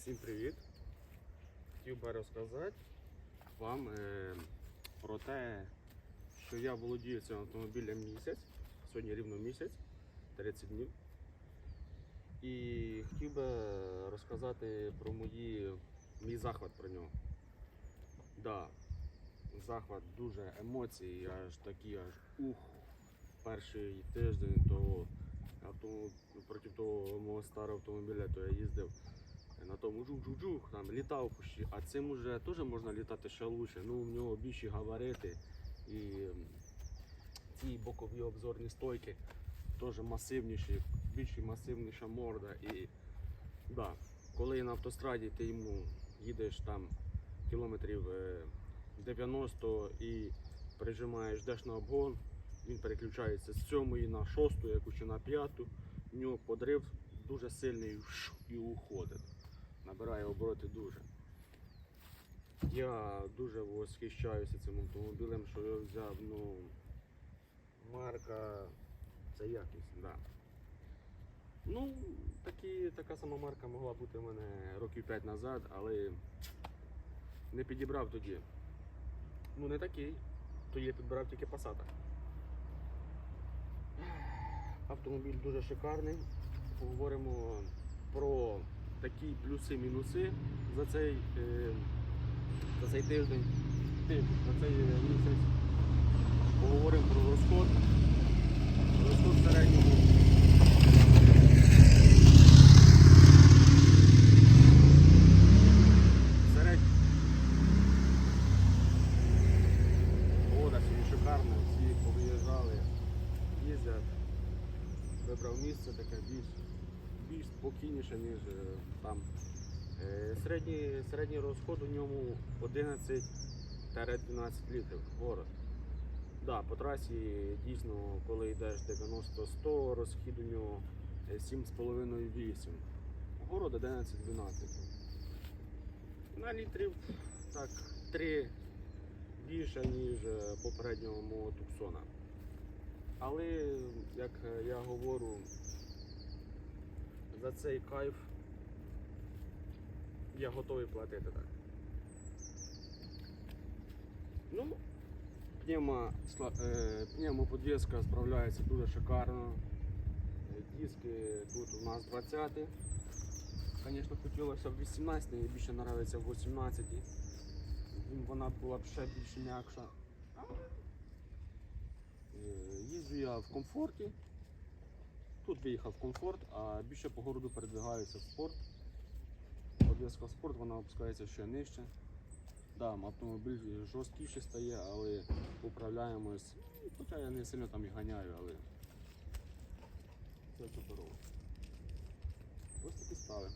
Всім привіт! Хотів би розказати вам е, про те, що я володію цим автомобілем місяць. Сьогодні рівно місяць, 30 днів. І хотів би розказати про мої, мій захват про нього. Да, захват дуже емоції, аж такі аж ух. Перший тиждень того проти того мого старого автомобіля, то я їздив на тому джух-джух-джух, там літав почти, а цим уже теж можна літати ще лучше. Ну, в нього більші габарити і ці бокові обзорні стойки теж масивніші, більш масивніша морда. І да, коли на автостраді ти йому їдеш там кілометрів е, 90 і прижимаєш деш на обгон, він переключається з сьомої на шосту, яку чи на п'яту. У нього подрив дуже сильний і уходить. Набирає обороти дуже. Я дуже восхищаюся цим автомобілем, що я взяв, ну, марка, це якість, да. Ну, такі, така сама марка могла бути в мене років 5 назад, але не підібрав тоді. Ну не такий. Тоді я підбирав тільки Passat. Автомобіль дуже шикарний. Поговоримо про такі плюси-мінуси за цей, е, за цей тиждень, тиждень, за цей е, місяць. Поговоримо про розход. Розход середнього. Середньо. Погода сьогодні шикарна, всі повиїжджали, їздять. Вибрав місце таке більш, більш спокійніше, ніж е, там. Е, Середній, середній розход у ньому 11-12 літрів город. Да, по трасі дійсно, коли йдеш 90-100, розхід у нього е, 7,5-8. Город 11-12. На літрів так 3 більше, ніж е, попереднього мого Туксона. Але, як е, я говорю, за цей кайф я готовий платити так. Ну, пневмо, е, пневмоподвеска справляється дуже шикарно. Е, Диски тут у нас 20. Звісно, хотілося б 18, мені більше подобається 18. Він- Вона була б ще більш м'якша. Е, Їжджу я в комфорті. Тут виїхав комфорт, а більше по городу передвигаюся в спорт. Обов'язково в спорт, вона опускається ще нижче. Да, автомобіль жорсткіше стає, але управляємось. Ну, Хоча я не сильно там і ганяю, але це чудово. Ось такі справи.